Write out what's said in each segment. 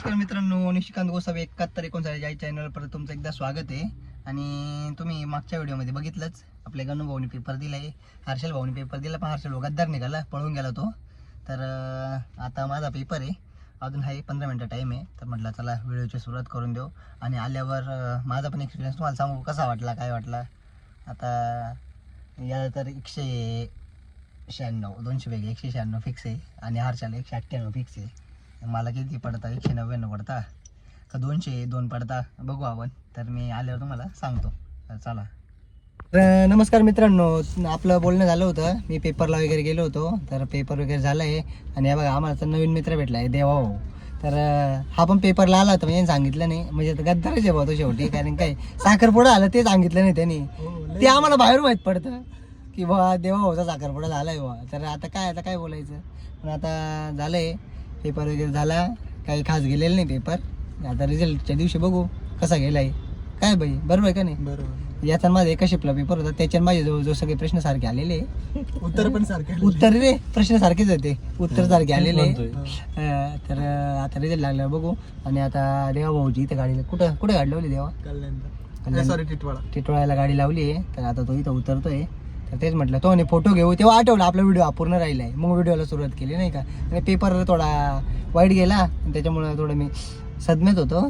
नमस्कार मित्रांनो निशिकांत गोसावी एकाहत्तर एकोणसाठ या चॅनल परत तुमचं एकदा स्वागत आहे. आणि तुम्ही मागच्या व्हिडिओमध्ये बघितलंच आपल्या गणू भाऊनी पेपर दिलाय हर्षल भाऊनी पेपर दिला पण हर्षल भाऊ गद्दार निघाला पळून गेला तो. तर आता माझा पेपर आहे. अजून आहे पंधरा मिनटं टाईम आहे तर म्हटलं चला व्हिडिओची सुरुवात करून देऊ. आणि आल्यावर माझा पण एक्सपिरियन्स तुम्हाला सांगू कसा वाटला काय वाटला? आता या तर एकशे शहाण्णव दोनशे पैकी एकशे शहाण्णव फिक्स आहे. आणि हर्षाला एकशे अठ्ठ्याण्णव फिक्स आहे. मला किती पडता? एकशे नव्याण्णव पडता. का दोनशे? दोन पडता? बघू आपण. तर मी आल्यावर तुम्हाला सांगतो. तर चला. तर नमस्कार मित्रांनो. आपलं बोलणं झालं होतं. मी पेपरला वगैरे गेलो होतो. तर पेपर वगैरे झालं आहे आणि हे बघा आम्हाला तर नवीन मित्र भेटला आहे देवा भाऊ तर अं, हा पण पेपरला आला होता म्हणजे सांगितलं नाही. म्हणजे आता गद्दारच आहे तो शेवटी. कारण काय साखरपुडा आला ते सांगितलं नाही त्यांनी. ते आम्हाला बाहेर माहीत पडतं. की बा देवा भाऊचा साखरपुडा झालाय बा तर आता काय आता काय बोलायचं? पण आता झालंय. पेपर वगैरे झाला काही खास गेलेलं नाही पेपर. आता रिझल्टच्या दिवशी बघू कसा गेलाय. काय बाई बरोबर आहे का नाही? बरोबर. याचा माझा एका शिपला पेपर होता. त्याच्यात माझे जवळ सगळे प्रश्न सारखे आलेले. उत्तर पण सारखे उत्तर रे प्रश्न सारखेच होते. उत्तर सारखे आलेले. अं, तर अं, आता रिझल्ट लागल्यावर बघू. आणि आता देवा भाऊची इथं गाडीला कुठं कुठं गाडी लावली देवा? कल्याण सॉरी टिटवाळा. टिटवाळ्याला गाडी लावली आहे. तर आता तो इथं उतरतोय. तर तेच म्हटलं तो आणि फोटो घेऊ. तेव्हा आठवलं आपला व्हिडिओ अपूर्ण राहिला आहे मग व्हिडिओला सुरुवात केली नाही का? आणि पेपर थोडा वाईट गेला आणि त्याच्यामुळे थोडं मी सदम्यात होतो.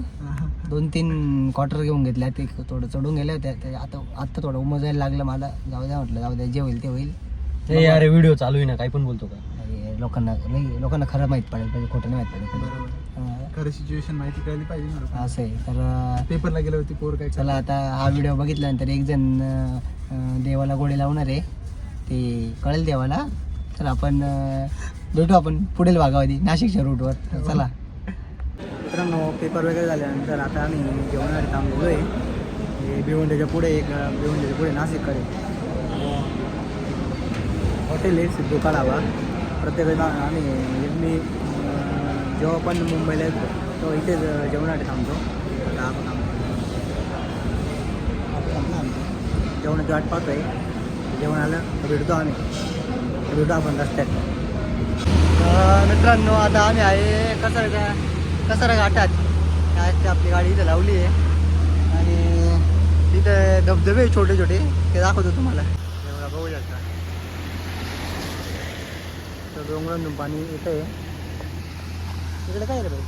दोन तीन क्वार्टर घेऊन घेतल्या ते थोडं चढून गेल्या होत्या. ते आता आता थोडं उमजायला लागलं मला. जाऊ द्या म्हटलं जाऊ द्या जे होईल ते होईल. अरे व्हिडिओ चालू आहे ना काही पण बोलतो का? लोकांना नाही लोकांना खरं माहीत पडेल पाहिजे खोटं नाही माहीत पडेल. खरं सिच्युएशन माहिती कळली पाहिजे ना अं, लोकांना. असं आहे. तर अं, पेपरला गेले होते पोर काय चला आता हा व्हिडिओ बघितल्यानंतर एक जण अं, अं, देवाला गोडे लावणार आहे. ते कळेल देवाला. तर आपण अं, भेटू आपण पुढील भागामध्ये नाशिकच्या रूटवर तर चला. मित्रांनो पेपर वगैरे झाल्यानंतर आता आम्ही जेवणासाठी थांबलेलो आहे भिवंडीच्या पुढे एक भिवंडीच्या पुढे नाशिककडे. हॉटेल आहे सिद्धू कलावा प्रत्येक आम्ही म्हणजे मी अं, जेव्हा पण मुंबईला येतो तेव्हा इथेच जेवणासाठी थांबतो. आता आपण थांबतो. जेवणाची वाट पाहतोय. जेवण आलं भेटतो आम्ही. भेटतो आपण रस्त्यात. मित्रांनो आता आम्ही आहे कसारा कसारा घाटात काय आपली गाडी इथं लावली आहे. आणि तिथं धबधबे छोटे छोटे ते दाखवतो तुम्हाला. एवढा बघू शकता. तर डोंगरातून पाणी येतं आहे तिकडे काय रे भाई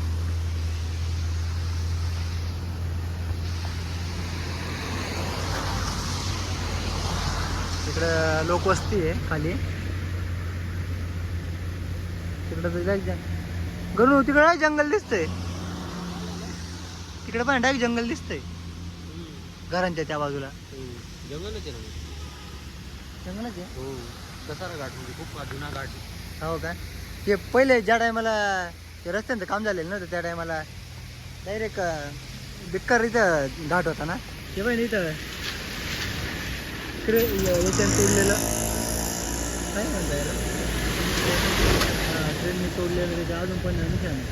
तिकडं लोकवस्ती आहे खाली. तिकडं तर डायरेक्ट जंग गणू तिकडं जंगल दिसतंय. तिकडे पण डायरेक्ट जंगल दिसतंय. घरांच्या त्या बाजूला. जंगलच आहे? जंगलच आहे हो. कसारा घाट म्हणजे खूप जुना घाट हो का? ते पहिले ज्या टायमाला ते रस्त्यांचं काम झालेलं नव्हतं त्या टायमाला. डायरेक्ट बिक्कर इथं घाट होता ना? ते पण इथं. इकडे याच्यानं तोडलेलं काय म्हणता याला? ट्रेननी ट्रेनने तोडलेलं त्याच्या अजून पण निशाण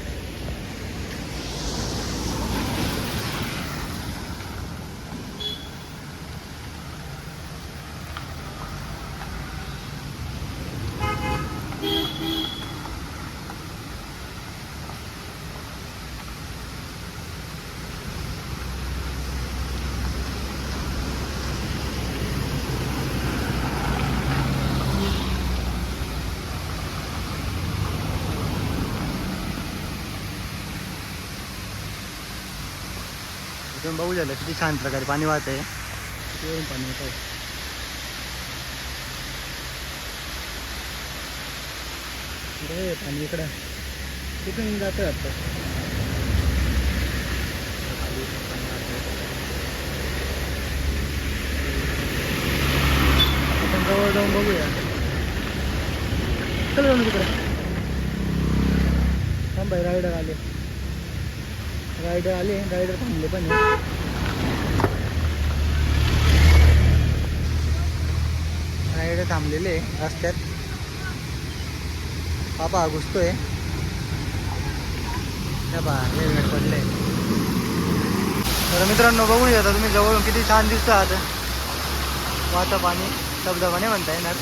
तुम्ही बघू झालं किती छान प्रकारे पाणी वाहत आहे येऊन पाणी येत आहे इकडे पाणी इकडं. तिथून जातं आता आपण जवळ जाऊन बघूया. चल जाऊन तिकडे. थांबाय रायडर आले. रायडर आले रायडर थांबले पण आहे. रायडर थांबलेले आहे रस्त्यात. बाबा घुसतोय. बा हेल्मेट पडले तर मित्रांनो बघून घेता तुम्ही जवळून किती छान दिसतो आता वाहतं पाणी धबधबाने म्हणता येणार.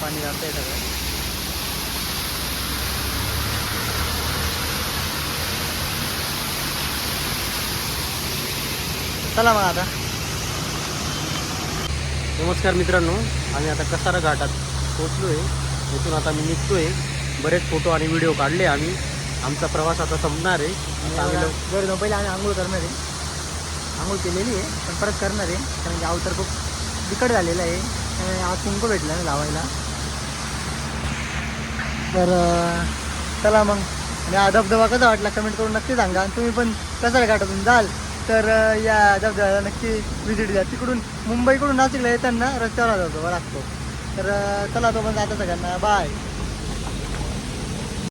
पाणी जात आहे चला मग आता. नमस्कार मित्रांनो आम्ही आता कसारा घाटात पोचलो आहे इथून आता मी निघतोय. बरेच फोटो आणि व्हिडिओ काढले आम्ही. आमचा प्रवास आता संपणार आहे. आम्ही बरं जाऊ पहिले आम्ही आंघोळ करणार आहे. आंघोळ केलेली आहे पण परत करणार आहे. कारण की अवतार खूप बिकट झालेलं आहे. त्यामुळे आज कुंकू भेटला ना लावायला. तर चला मग. आणि हा धबधबा कसा वाटला? कमेंट करून नक्की सांगा. आणि तुम्ही पण कसा घाटातून जाल. तर या धबधब्याला नक्की व्हिजिट द्या तिकडून मुंबईकडून नाशिकला येताना रस्त्यावर जातो लागतो तर चला तो पण आता सगळ्यांना बाय